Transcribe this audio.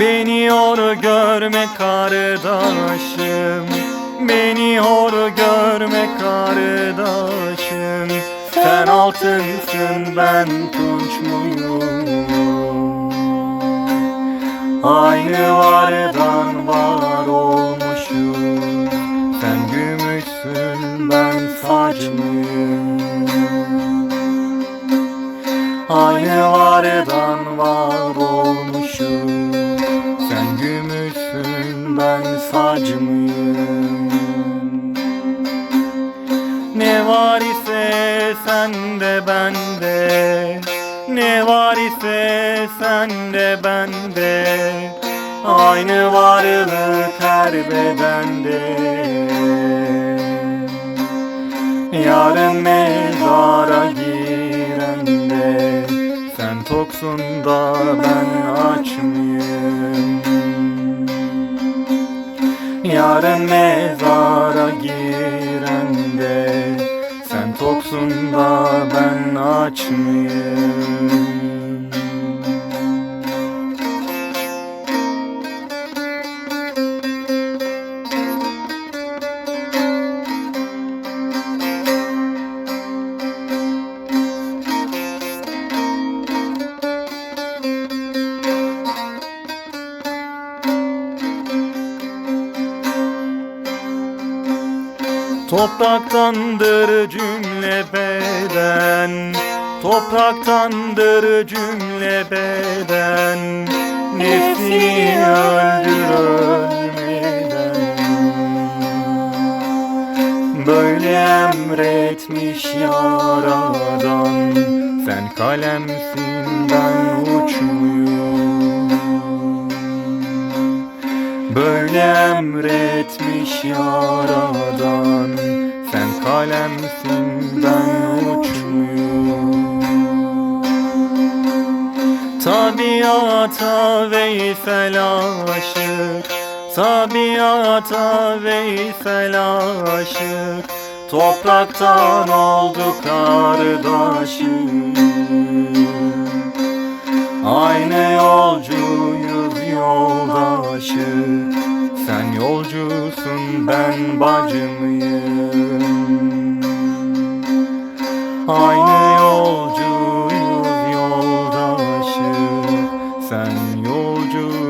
Beni hor görme kardeşim. Beni hor görme kardeşim. Sen altınsın ben tunç muyum Aynı vardan var olmuşum. Sen gümüşsün ben saç mıyım Aynı vardan Ne var ise sende bende. Ne var ise sende bende. Aynı varlık her bedende Yarın mezara girende. Sen toksun da ben aç Yarın mezara girende Sen toksun da ben aç Topraktandır cümle beden. Topraktandır cümle beden. Nefsini öldür ölmeden Böyle emretmiş yaradan. Sen kalemsin ben uçmuyorum Böyle emretmiş yaradan. Sen kalemsin ben uçmuyorum Tabiata veysel aşık. Tabiata veysel aşık. Topraktan oldu kardeşim. Aynı yolcuyuz yoldaşız sen yolcusun ben bacı mıyım? Aynı yolcuyuz yoldaşı Sen yolcu